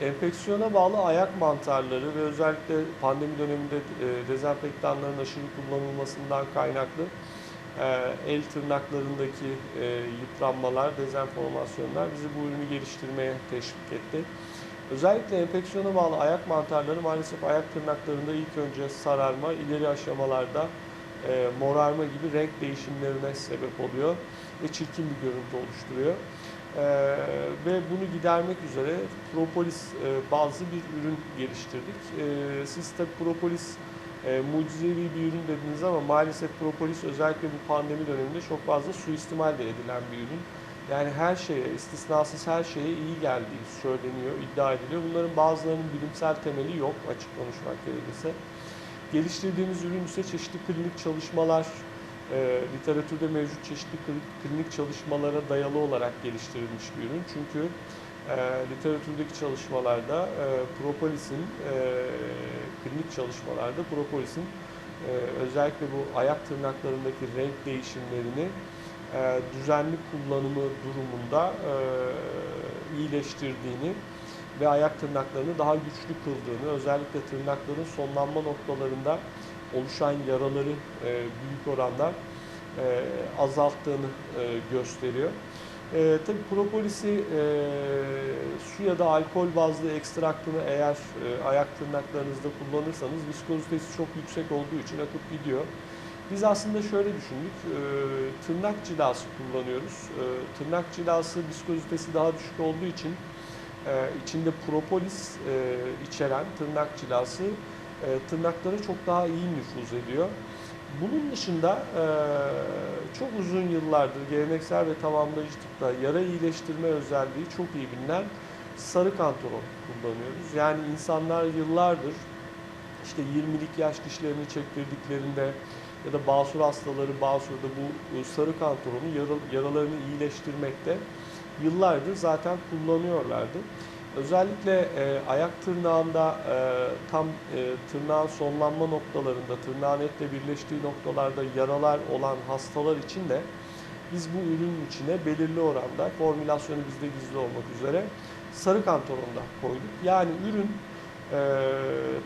Enfeksiyona bağlı ayak mantarları ve özellikle pandemi döneminde e, dezenfektanların aşırı kullanılmasından kaynaklı e, el tırnaklarındaki e, yıpranmalar, dezenformasyonlar bizi bu ürünü geliştirmeye teşvik etti. Özellikle enfeksiyona bağlı ayak mantarları maalesef ayak tırnaklarında ilk önce sararma, ileri aşamalarda morarma gibi renk değişimlerine sebep oluyor ve çirkin bir görüntü oluşturuyor. Ee, ve bunu gidermek üzere propolis e, bazlı bir ürün geliştirdik. Ee, siz tabi propolis e, mucizevi bir ürün dediniz ama maalesef propolis özellikle bu pandemi döneminde çok fazla suistimal de edilen bir ürün. Yani her şeye, istisnasız her şeye iyi geldiği söyleniyor, iddia ediliyor. Bunların bazılarının bilimsel temeli yok açık konuşmak gerekirse. Geliştirdiğimiz ürün ise çeşitli klinik çalışmalar, e, literatürde mevcut çeşitli klinik çalışmalara dayalı olarak geliştirilmiş bir ürün. Çünkü e, literatürdeki çalışmalarda e, propolisin, e, klinik çalışmalarda propolisin e, özellikle bu ayak tırnaklarındaki renk değişimlerini e, düzenli kullanımı durumunda e, iyileştirdiğini ve ayak tırnaklarını daha güçlü kıldığını, özellikle tırnakların sonlanma noktalarında oluşan yaraları e, büyük oranda e, azalttığını e, gösteriyor. E, tabii propolisi e, su ya da alkol bazlı ekstraktını eğer e, ayak tırnaklarınızda kullanırsanız viskozitesi çok yüksek olduğu için akıp gidiyor. Biz aslında şöyle düşündük, e, tırnak cilası kullanıyoruz. E, tırnak cilası viskozitesi daha düşük olduğu için e, içinde propolis e, içeren tırnak cilası e, tırnaklara çok daha iyi nüfuz ediyor. Bunun dışında e, çok uzun yıllardır geleneksel ve tamamlayıcı tıpta yara iyileştirme özelliği çok iyi bilinen sarı kantaron kullanıyoruz. Yani insanlar yıllardır işte 20'lik yaş dişlerini çektirdiklerinde ya da basur hastaları basurda bu sarı kantaronu yaralarını iyileştirmekte yıllardır zaten kullanıyorlardı. Özellikle e, ayak tırnağında e, tam e, tırnağın sonlanma noktalarında, tırnağın etle birleştiği noktalarda yaralar olan hastalar için de biz bu ürünün içine belirli oranda formülasyonu bizde gizli olmak üzere sarı kantaronda koyduk. Yani ürün e,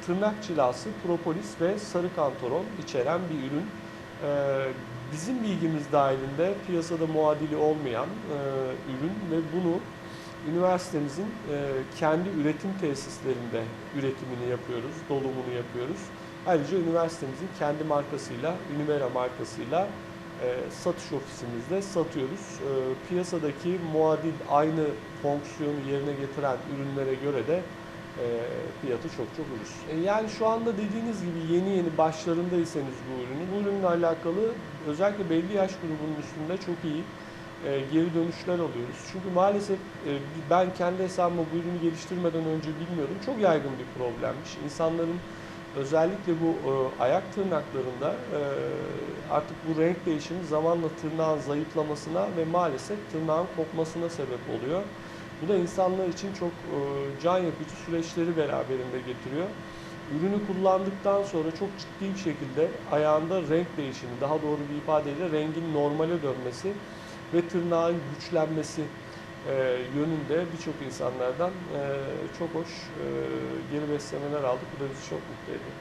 tırnak çilası, propolis ve sarı kantaron içeren bir ürün. E, bizim bilgimiz dahilinde piyasada muadili olmayan e, ürün ve bunu üniversitemizin e, kendi üretim tesislerinde üretimini yapıyoruz, dolumunu yapıyoruz. Ayrıca üniversitemizin kendi markasıyla, Univera markasıyla e, satış ofisimizde satıyoruz. E, piyasadaki muadil aynı fonksiyonu yerine getiren ürünlere göre de fiyatı çok çok ucuz. Yani şu anda dediğiniz gibi yeni yeni başlarındaysanız bu ürünü, bu ürünle alakalı özellikle belli yaş grubunun üstünde çok iyi e, geri dönüşler alıyoruz. Çünkü maalesef e, ben kendi hesabıma bu ürünü geliştirmeden önce bilmiyordum. Çok yaygın bir problemmiş. İnsanların özellikle bu e, ayak tırnaklarında artık bu renk değişimi zamanla tırnağın zayıflamasına ve maalesef tırnağın kopmasına sebep oluyor. Bu da insanlar için çok can yakıcı süreçleri beraberinde getiriyor. Ürünü kullandıktan sonra çok ciddi bir şekilde ayağında renk değişimi, daha doğru bir ifadeyle rengin normale dönmesi ve tırnağın güçlenmesi e, yönünde birçok insanlardan e, çok hoş e, geri beslemeler aldık. Bu da bizi çok mutlu ediyor.